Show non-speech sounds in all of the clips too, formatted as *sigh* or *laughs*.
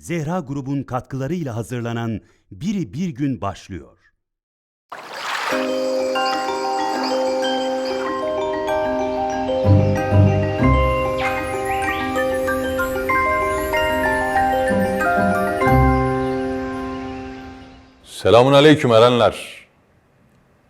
Zehra grubun katkılarıyla hazırlanan Biri Bir Gün başlıyor. Selamun aleyküm erenler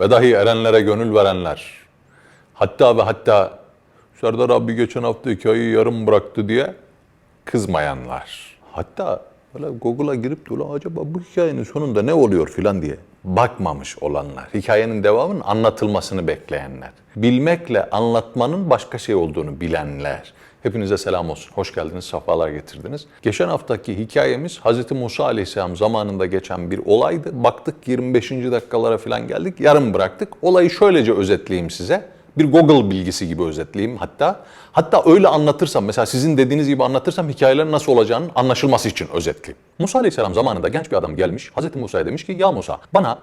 ve dahi erenlere gönül verenler. Hatta ve hatta Serdar abi geçen hafta hikayeyi yarım bıraktı diye kızmayanlar. Hatta böyle Google'a girip de "Ulan acaba bu hikayenin sonunda ne oluyor filan diye bakmamış olanlar. Hikayenin devamının anlatılmasını bekleyenler. Bilmekle anlatmanın başka şey olduğunu bilenler. Hepinize selam olsun. Hoş geldiniz, safalar getirdiniz. Geçen haftaki hikayemiz Hz. Musa Aleyhisselam zamanında geçen bir olaydı. Baktık 25. dakikalara falan geldik, yarım bıraktık. Olayı şöylece özetleyeyim size. Bir Google bilgisi gibi özetleyeyim hatta. Hatta öyle anlatırsam, mesela sizin dediğiniz gibi anlatırsam hikayelerin nasıl olacağının anlaşılması için özetleyeyim. Musa Aleyhisselam zamanında genç bir adam gelmiş. Hz. Musa'ya demiş ki, ya Musa bana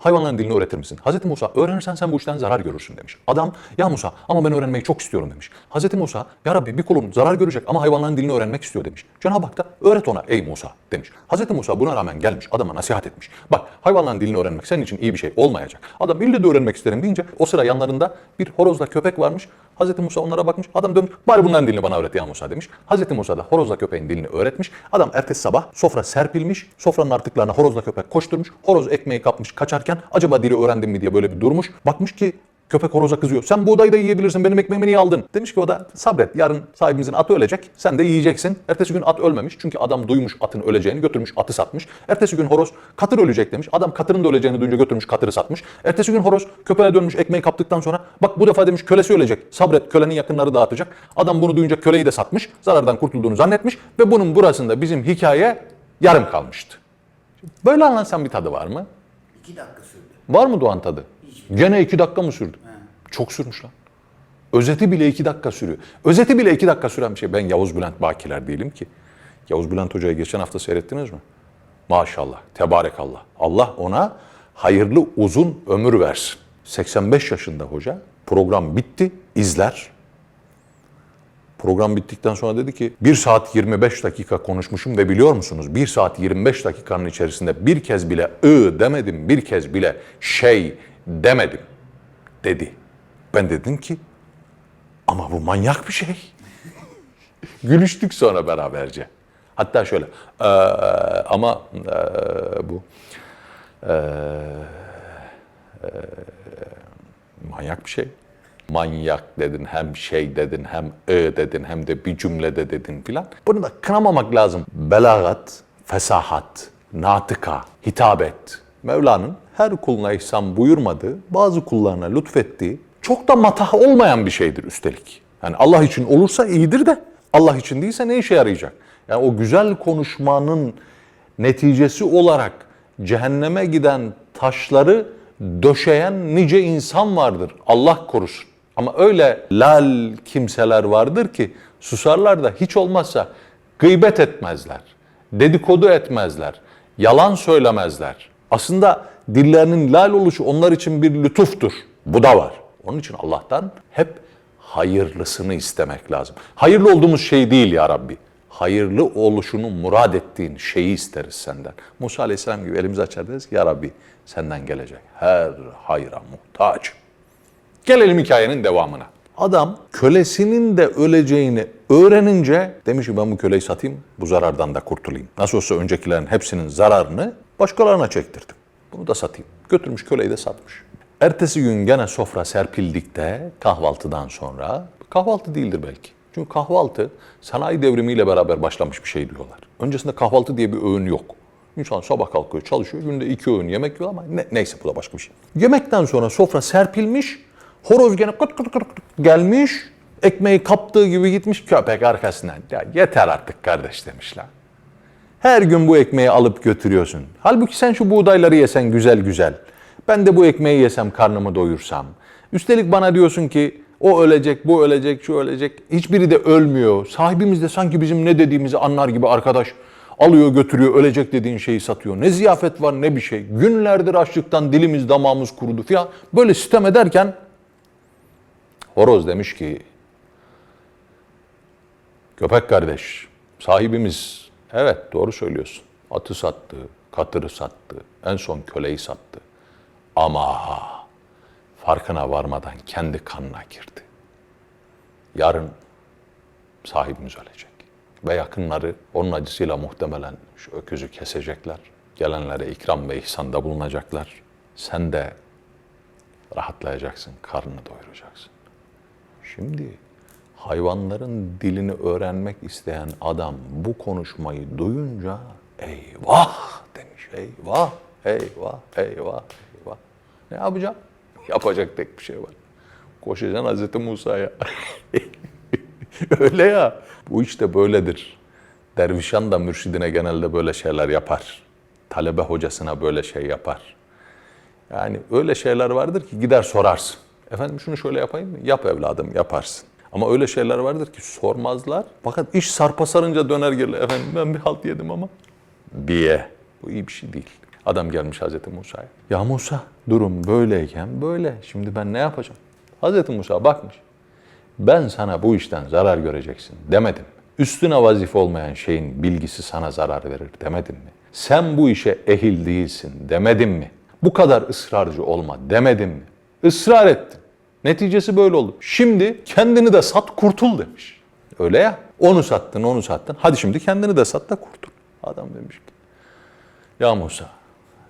hayvanların dilini öğretir misin? Hz. Musa öğrenirsen sen bu işten zarar görürsün demiş. Adam ya Musa ama ben öğrenmeyi çok istiyorum demiş. Hz. Musa ya Rabbi bir kulun zarar görecek ama hayvanların dilini öğrenmek istiyor demiş. Cenab-ı Hak da öğret ona ey Musa demiş. Hz. Musa buna rağmen gelmiş adama nasihat etmiş. Bak hayvanların dilini öğrenmek senin için iyi bir şey olmayacak. Adam ille de öğrenmek isterim deyince o sıra yanlarında bir horozla köpek varmış. Hz. Musa onlara bakmış. Adam dönmüş. Bari bunların dilini bana öğret ya Musa demiş. Hz. Musa da horozla köpeğin dilini öğretmiş. Adam ertesi sabah sofra serpilmiş. Sofranın artıklarına horozla köpek koşturmuş. Horoz ekmeği kapmış kaçarken acaba dili öğrendim mi diye böyle bir durmuş. Bakmış ki Köpek horoza kızıyor. Sen buğdayı da yiyebilirsin. Benim ekmeğimi niye aldın? Demiş ki o da sabret. Yarın sahibimizin atı ölecek. Sen de yiyeceksin. Ertesi gün at ölmemiş. Çünkü adam duymuş atın öleceğini götürmüş atı satmış. Ertesi gün horoz katır ölecek demiş. Adam katırın da öleceğini duyunca götürmüş katırı satmış. Ertesi gün horoz köpeğe dönmüş ekmeği kaptıktan sonra bak bu defa demiş kölesi ölecek. Sabret kölenin yakınları dağıtacak. Adam bunu duyunca köleyi de satmış. Zarardan kurtulduğunu zannetmiş ve bunun burasında bizim hikaye yarım kalmıştı. Böyle anlatsam bir tadı var mı? İki dakika sürdü. Var mı Doğan tadı? Gene iki dakika mı sürdü? Çok sürmüş lan. Özeti bile iki dakika sürüyor. Özeti bile iki dakika süren bir şey. Ben Yavuz Bülent Bakiler değilim ki. Yavuz Bülent Hoca'yı geçen hafta seyrettiniz mi? Maşallah, tebarekallah. Allah ona hayırlı uzun ömür versin. 85 yaşında hoca. Program bitti, izler. Program bittikten sonra dedi ki 1 saat 25 dakika konuşmuşum ve biliyor musunuz 1 saat 25 dakikanın içerisinde bir kez bile ı demedim, bir kez bile şey demedim dedi. Ben dedim ki ama bu manyak bir şey. *laughs* Gülüştük sonra beraberce. Hatta şöyle eee, ama eee, bu eee, eee, manyak bir şey. Manyak dedin, hem şey dedin, hem ı dedin, hem de bir cümlede dedin filan. Bunu da kınamamak lazım. Belagat, fesahat, natıka, hitabet. Mevla'nın her kuluna ihsan buyurmadığı, bazı kullarına lütfettiği, çok da matah olmayan bir şeydir üstelik. Yani Allah için olursa iyidir de Allah için değilse ne işe yarayacak? Yani o güzel konuşmanın neticesi olarak cehenneme giden taşları döşeyen nice insan vardır. Allah korusun. Ama öyle lal kimseler vardır ki susarlar da hiç olmazsa gıybet etmezler, dedikodu etmezler, yalan söylemezler. Aslında dillerinin lal oluşu onlar için bir lütuftur. Bu da var. Onun için Allah'tan hep hayırlısını istemek lazım. Hayırlı olduğumuz şey değil ya Rabbi. Hayırlı oluşunu murad ettiğin şeyi isteriz senden. Musa Aleyhisselam gibi elimizi açar deriz ya Rabbi senden gelecek her hayra muhtaç. Gelelim hikayenin devamına. Adam kölesinin de öleceğini öğrenince demiş ki ben bu köleyi satayım bu zarardan da kurtulayım. Nasıl olsa öncekilerin hepsinin zararını başkalarına çektirdim. Bunu da satayım. Götürmüş köleyi de satmış. Ertesi gün gene sofra serpildikte kahvaltıdan sonra kahvaltı değildir belki. Çünkü kahvaltı sanayi devrimiyle beraber başlamış bir şey diyorlar. Öncesinde kahvaltı diye bir öğün yok. İnsan sabah kalkıyor, çalışıyor, günde iki öğün yemek yiyor ama ne- neyse bu da başka bir şey. Yemekten sonra sofra serpilmiş, horoz gene kıt kıt kıt gelmiş, ekmeği kaptığı gibi gitmiş köpek arkasından. Ya yeter artık kardeş demişler. Her gün bu ekmeği alıp götürüyorsun. Halbuki sen şu buğdayları yesen güzel güzel. Ben de bu ekmeği yesem karnımı doyursam. Üstelik bana diyorsun ki o ölecek, bu ölecek, şu ölecek. Hiçbiri de ölmüyor. Sahibimiz de sanki bizim ne dediğimizi anlar gibi arkadaş. Alıyor götürüyor ölecek dediğin şeyi satıyor. Ne ziyafet var ne bir şey. Günlerdir açlıktan dilimiz damağımız kurudu falan. Böyle sitem ederken horoz demiş ki Köpek kardeş, sahibimiz Evet doğru söylüyorsun. Atı sattı, katırı sattı, en son köleyi sattı. Ama farkına varmadan kendi kanına girdi. Yarın sahibimiz ölecek. Ve yakınları onun acısıyla muhtemelen şu öküzü kesecekler. Gelenlere ikram ve ihsanda bulunacaklar. Sen de rahatlayacaksın, karnını doyuracaksın. Şimdi hayvanların dilini öğrenmek isteyen adam bu konuşmayı duyunca eyvah demiş. Eyvah, eyvah, eyvah, eyvah. Ne yapacağım? Yapacak tek bir şey var. Koşacaksın Hazreti Musa'ya. *laughs* Öyle ya. Bu işte böyledir. Dervişan da mürşidine genelde böyle şeyler yapar. Talebe hocasına böyle şey yapar. Yani öyle şeyler vardır ki gider sorarsın. Efendim şunu şöyle yapayım mı? Yap evladım yaparsın. Ama öyle şeyler vardır ki sormazlar. Fakat iş sarpa sarınca döner gelir. Efendim ben bir halt yedim ama. Diye. Bu iyi bir şey değil. Adam gelmiş Hazreti Musa'ya. Ya Musa durum böyleyken böyle. Şimdi ben ne yapacağım? Hazreti Musa bakmış. Ben sana bu işten zarar göreceksin demedim? Üstüne vazife olmayan şeyin bilgisi sana zarar verir demedim mi? Sen bu işe ehil değilsin demedim mi? Bu kadar ısrarcı olma demedim mi? Israr ettin. Neticesi böyle oldu. Şimdi kendini de sat kurtul demiş. Öyle ya. Onu sattın, onu sattın. Hadi şimdi kendini de sat da kurtul. Adam demiş ki, ya Musa,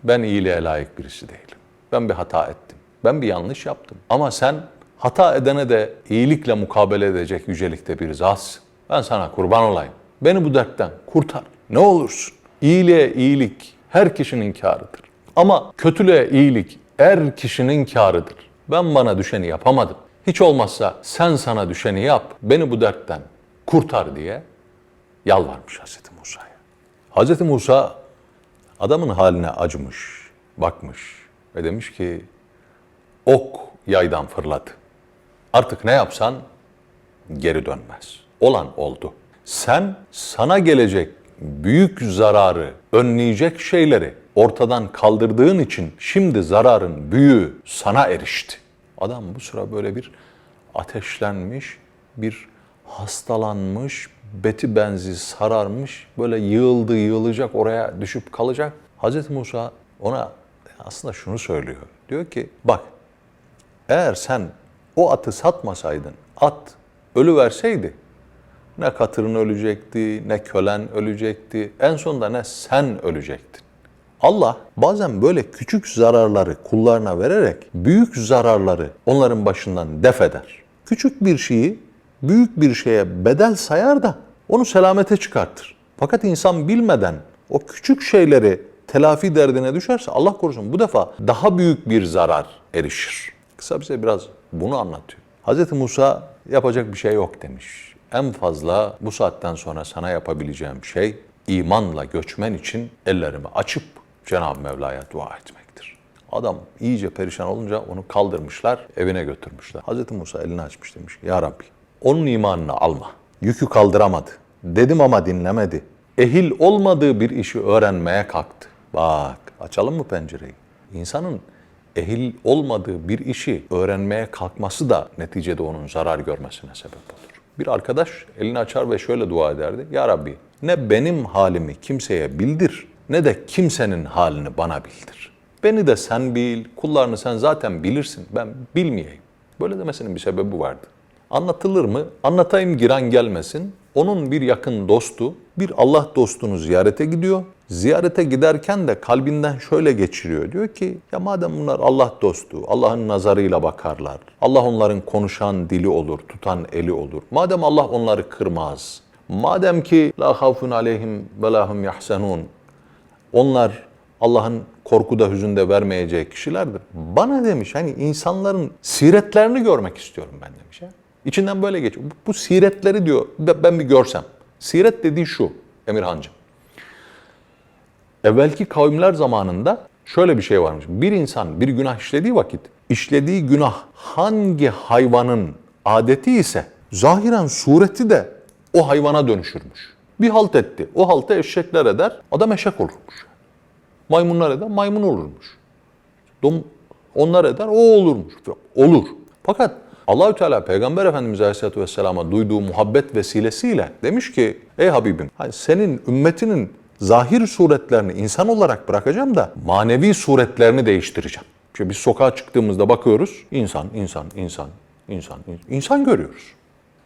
ben iyiliğe layık birisi değilim. Ben bir hata ettim. Ben bir yanlış yaptım. Ama sen hata edene de iyilikle mukabele edecek yücelikte bir zatsın. Ben sana kurban olayım. Beni bu dertten kurtar. Ne olursun. İyiliğe iyilik her kişinin kârıdır. Ama kötülüğe iyilik er kişinin kârıdır. Ben bana düşeni yapamadım. Hiç olmazsa sen sana düşeni yap. Beni bu dertten kurtar diye yalvarmış Hazreti Musa'ya. Hazreti Musa adamın haline acımış, bakmış ve demiş ki ok yaydan fırladı. Artık ne yapsan geri dönmez. Olan oldu. Sen sana gelecek büyük zararı önleyecek şeyleri ortadan kaldırdığın için şimdi zararın büyüğü sana erişti. Adam bu sıra böyle bir ateşlenmiş, bir hastalanmış, beti benzi sararmış, böyle yığıldı yığılacak oraya düşüp kalacak. Hz. Musa ona aslında şunu söylüyor. Diyor ki bak eğer sen o atı satmasaydın, at ölü verseydi ne katırın ölecekti, ne kölen ölecekti, en sonunda ne sen ölecektin. Allah bazen böyle küçük zararları kullarına vererek büyük zararları onların başından def eder. Küçük bir şeyi büyük bir şeye bedel sayar da onu selamete çıkartır. Fakat insan bilmeden o küçük şeyleri telafi derdine düşerse Allah korusun bu defa daha büyük bir zarar erişir. Kısa bize biraz bunu anlatıyor. Hz. Musa yapacak bir şey yok demiş. En fazla bu saatten sonra sana yapabileceğim şey imanla göçmen için ellerimi açıp Cenab-ı Mevla'ya dua etmektir. Adam iyice perişan olunca onu kaldırmışlar, evine götürmüşler. Hz. Musa elini açmış demiş Ya Rabbi onun imanını alma. Yükü kaldıramadı. Dedim ama dinlemedi. Ehil olmadığı bir işi öğrenmeye kalktı. Bak açalım mı pencereyi? İnsanın ehil olmadığı bir işi öğrenmeye kalkması da neticede onun zarar görmesine sebep olur. Bir arkadaş elini açar ve şöyle dua ederdi. Ya Rabbi ne benim halimi kimseye bildir ne de kimsenin halini bana bildir. Beni de sen bil, kullarını sen zaten bilirsin. Ben bilmeyeyim. Böyle demesinin bir sebebi vardı. Anlatılır mı? Anlatayım giren gelmesin. Onun bir yakın dostu, bir Allah dostunu ziyarete gidiyor. Ziyarete giderken de kalbinden şöyle geçiriyor. Diyor ki ya madem bunlar Allah dostu, Allah'ın nazarıyla bakarlar. Allah onların konuşan dili olur, tutan eli olur. Madem Allah onları kırmaz. Madem ki la havfun aleyhim ve lahum yahsenun. Onlar Allah'ın korkuda hüzünde vermeyeceği kişilerdir. Bana demiş hani insanların siretlerini görmek istiyorum ben demiş ya. İçinden böyle geçiyor. Bu, siretleri diyor be- ben bir görsem. Siret dediği şu Emirhancığım. Evvelki kavimler zamanında şöyle bir şey varmış. Bir insan bir günah işlediği vakit işlediği günah hangi hayvanın adeti ise zahiren sureti de o hayvana dönüşürmüş. Bir halt etti. O halta eşekler eder. Adam eşek olurmuş. Maymunlar eder, maymun olurmuş. Dom, onlar eder, o olurmuş. Olur. Fakat Allahü Teala Peygamber Efendimiz Aleyhisselatü Vesselam'a duyduğu muhabbet vesilesiyle demiş ki ey Habibim senin ümmetinin zahir suretlerini insan olarak bırakacağım da manevi suretlerini değiştireceğim. İşte biz sokağa çıktığımızda bakıyoruz insan, insan, insan, insan, insan görüyoruz.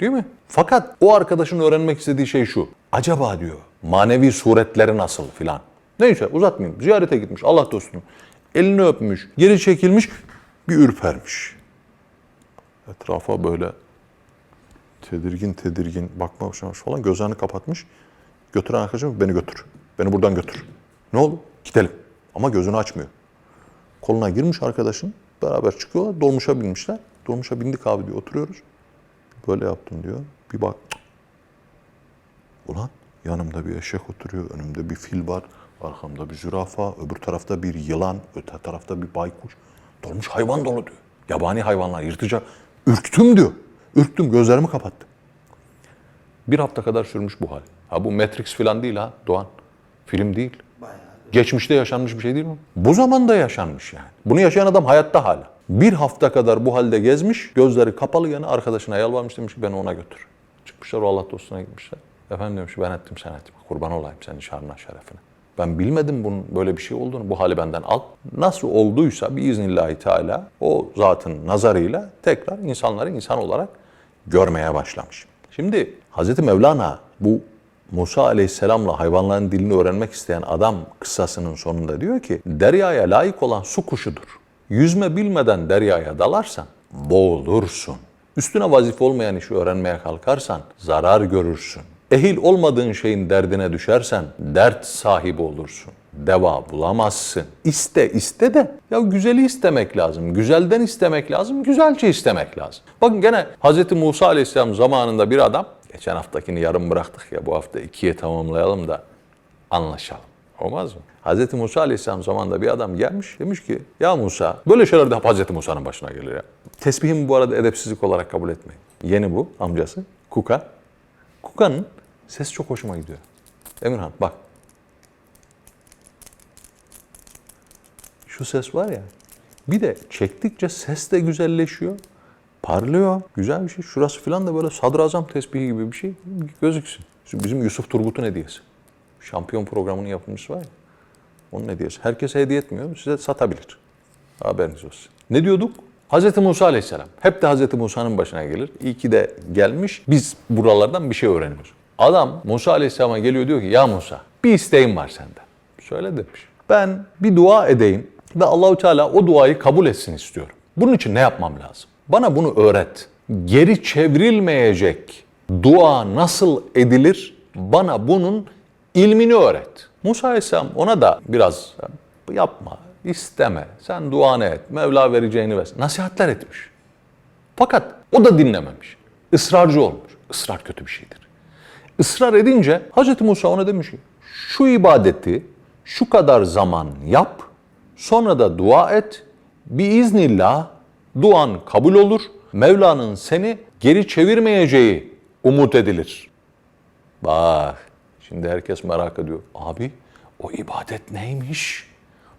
Değil mi? Fakat o arkadaşın öğrenmek istediği şey şu. Acaba diyor manevi suretleri nasıl filan. Neyse uzatmayayım. Ziyarete gitmiş Allah dostunu. Elini öpmüş, geri çekilmiş, bir ürpermiş. Etrafa böyle tedirgin tedirgin bakmamış falan gözlerini kapatmış. Götüren arkadaşım beni götür. Beni buradan götür. Ne oldu? Gidelim. Ama gözünü açmıyor. Koluna girmiş arkadaşın. Beraber çıkıyorlar. Dolmuşa binmişler. Dolmuşa bindik abi diyor. Oturuyoruz. Böyle yaptım diyor. Bir bak. Ulan yanımda bir eşek oturuyor. Önümde bir fil var. Arkamda bir zürafa. Öbür tarafta bir yılan. Öte tarafta bir baykuş. Dolmuş hayvan dolu diyor. Yabani hayvanlar yırtıcı. Ürktüm diyor. Ürktüm gözlerimi kapattım. Bir hafta kadar sürmüş bu hal. Ha bu Matrix falan değil ha Doğan. Film değil. Geçmişte yaşanmış bir şey değil mi? Bu zamanda yaşanmış yani. Bunu yaşayan adam hayatta hala. Bir hafta kadar bu halde gezmiş, gözleri kapalı yana arkadaşına yalvarmış demiş ki beni ona götür. Çıkmışlar o Allah dostuna gitmişler. Efendim demiş ben ettim sen etme. Kurban olayım senin şarına şerefine. Ben bilmedim bunun böyle bir şey olduğunu. Bu hali benden al. Nasıl olduysa biiznillahü teala o zatın nazarıyla tekrar insanları insan olarak görmeye başlamış. Şimdi Hazreti Mevlana bu Musa aleyhisselamla hayvanların dilini öğrenmek isteyen adam kıssasının sonunda diyor ki deryaya layık olan su kuşudur. Yüzme bilmeden deryaya dalarsan boğulursun. Üstüne vazife olmayan işi öğrenmeye kalkarsan zarar görürsün. Ehil olmadığın şeyin derdine düşersen dert sahibi olursun. Deva bulamazsın. İste iste de ya güzeli istemek lazım. Güzelden istemek lazım. Güzelce istemek lazım. Bakın gene Hz. Musa Aleyhisselam zamanında bir adam geçen haftakini yarım bıraktık ya bu hafta ikiye tamamlayalım da anlaşalım. Olmaz mı? Hz. Musa Aleyhisselam zamanında bir adam gelmiş demiş ki ya Musa böyle şeyler de Hz. Musa'nın başına gelir ya. Tesbihimi bu arada edepsizlik olarak kabul etmeyin. Yeni bu amcası Kuka. Kuka'nın sesi çok hoşuma gidiyor. Emirhan bak. Şu ses var ya. Bir de çektikçe ses de güzelleşiyor. Parlıyor. Güzel bir şey. Şurası falan da böyle sadrazam tesbihi gibi bir şey gözüksün. Bizim Yusuf Turgut'un hediyesi. Şampiyon programının yapımcısı var ya. Onun hediyesi. Herkese hediye etmiyor. Size satabilir. Haberiniz olsun. Ne diyorduk? Hz. Musa Aleyhisselam. Hep de Hz. Musa'nın başına gelir. İyi ki de gelmiş. Biz buralardan bir şey öğreniyoruz. Adam Musa Aleyhisselam'a geliyor diyor ki ya Musa bir isteğim var senden. Söyle demiş. Ben bir dua edeyim ve Allahu Teala o duayı kabul etsin istiyorum. Bunun için ne yapmam lazım? Bana bunu öğret. Geri çevrilmeyecek dua nasıl edilir? Bana bunun ilmini öğret. Musa Aleyhisselam ona da biraz yapma, isteme, sen duanı et, Mevla vereceğini versin. Nasihatler etmiş. Fakat o da dinlememiş. Israrcı olmuş. Israr kötü bir şeydir. Israr edince Hz. Musa ona demiş ki şu ibadeti şu kadar zaman yap, sonra da dua et. Biiznillah duan kabul olur. Mevla'nın seni geri çevirmeyeceği umut edilir. Bak şimdi herkes merak ediyor. Abi o ibadet neymiş?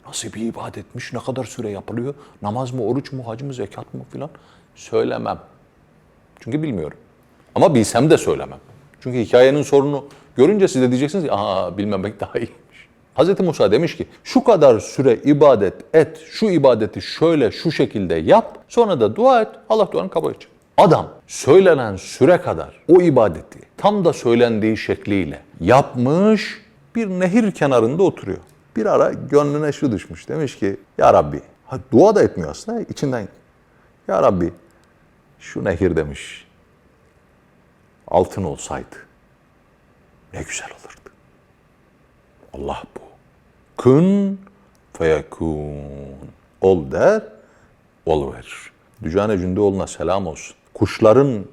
Nasıl bir ibadetmiş? Ne kadar süre yapılıyor? Namaz mı, oruç mu, hac mı, zekat mı filan? Söylemem. Çünkü bilmiyorum. Ama bilsem de söylemem. Çünkü hikayenin sorunu görünce siz de diyeceksiniz ki aa bilmemek daha iyiymiş. Hz. Musa demiş ki şu kadar süre ibadet et, şu ibadeti şöyle şu şekilde yap, sonra da dua et, Allah duanı kabul edecek. Adam söylenen süre kadar o ibadeti tam da söylendiği şekliyle yapmış bir nehir kenarında oturuyor. Bir ara gönlüne şu düşmüş. Demiş ki ya Rabbi, ha, dua da etmiyor aslında içinden. Ya Rabbi şu nehir demiş altın olsaydı ne güzel olurdu. Allah bu. Kün feyekun. Ol der, ol verir. Dücane Cündoğlu'na selam olsun. Kuşların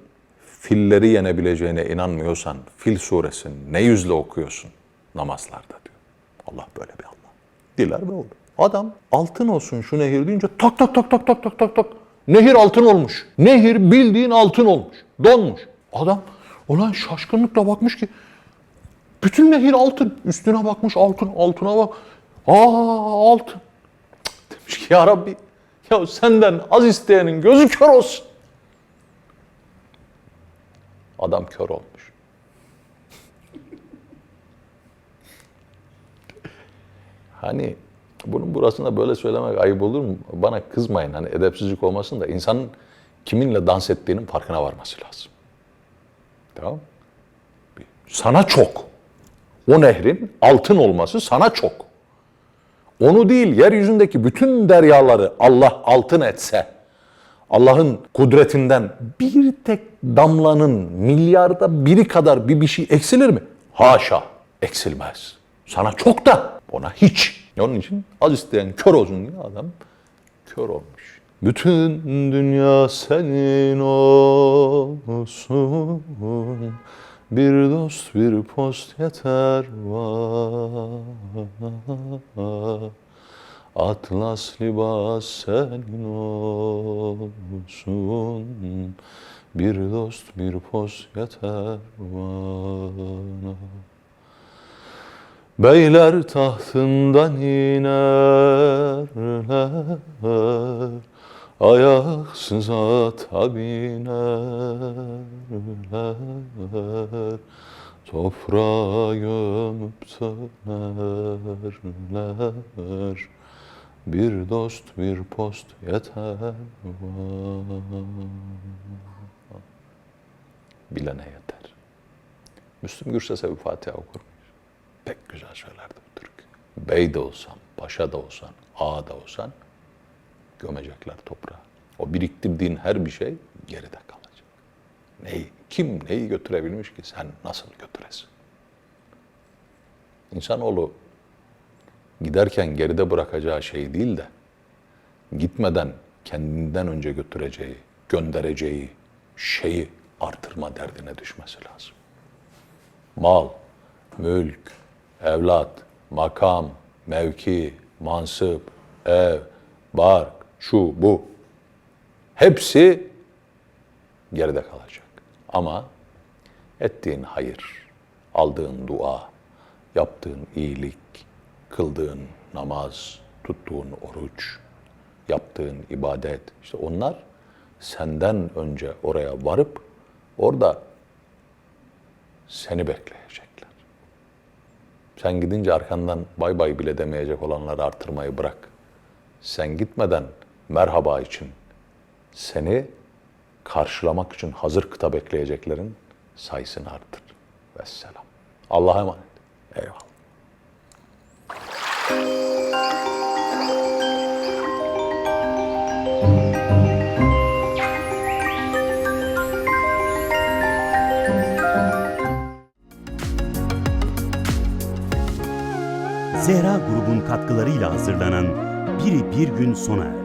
filleri yenebileceğine inanmıyorsan Fil suresini ne yüzle okuyorsun namazlarda diyor. Allah böyle bir Allah. Diler ve oldu. Adam altın olsun şu nehir deyince tak tak tak tak tak tak tak tak. Nehir altın olmuş. Nehir bildiğin altın olmuş. Donmuş. Adam olan şaşkınlıkla bakmış ki bütün nehir altın. Üstüne bakmış altın, altına bak. Aa altın. Demiş ki ya Rabbi ya senden az isteyenin gözü kör olsun. Adam kör olmuş. Hani bunun burasında böyle söylemek ayıp olur mu? Bana kızmayın hani edepsizlik olmasın da insanın kiminle dans ettiğinin farkına varması lazım. Tamam? Sana çok. O nehrin altın olması sana çok. Onu değil yeryüzündeki bütün deryaları Allah altın etse, Allah'ın kudretinden bir tek damlanın milyarda biri kadar bir bir şey eksilir mi? Haşa, eksilmez. Sana çok da ona hiç. Onun için az isteyen kör olsun diye adam kör olmuş. Bütün dünya senin olsun. Bir dost bir post yeter var. Atlas libas senin olsun. Bir dost bir post yeter bana. Beyler tahtından inerler, ayaksız ata binerler, toprağa gömüp dönerler. Bir dost bir post yeter bana. Bilene yeter. Müslüm Gürses'e bir Fatiha okur muyuz? Pek güzel söylerdi bu Türk. Bey de olsan, paşa da olsan, ağa da olsan gömecekler toprağa. O biriktirdiğin her bir şey geride kalacak. Neyi, kim neyi götürebilmiş ki sen nasıl götüresin? İnsanoğlu giderken geride bırakacağı şey değil de gitmeden kendinden önce götüreceği, göndereceği şeyi artırma derdine düşmesi lazım. Mal, mülk, evlat, makam, mevki, mansıp, ev, bark, şu, bu. Hepsi geride kalacak. Ama ettiğin hayır, aldığın dua, yaptığın iyilik, kıldığın namaz, tuttuğun oruç, yaptığın ibadet, işte onlar senden önce oraya varıp orada seni bekleyecekler. Sen gidince arkandan bay bay bile demeyecek olanları artırmayı bırak. Sen gitmeden merhaba için seni karşılamak için hazır kıta bekleyeceklerin sayısını artır. Vesselam. Allah'a emanet. Eyvallah. Zehra grubun katkılarıyla hazırlanan Biri Bir Gün sona erdi.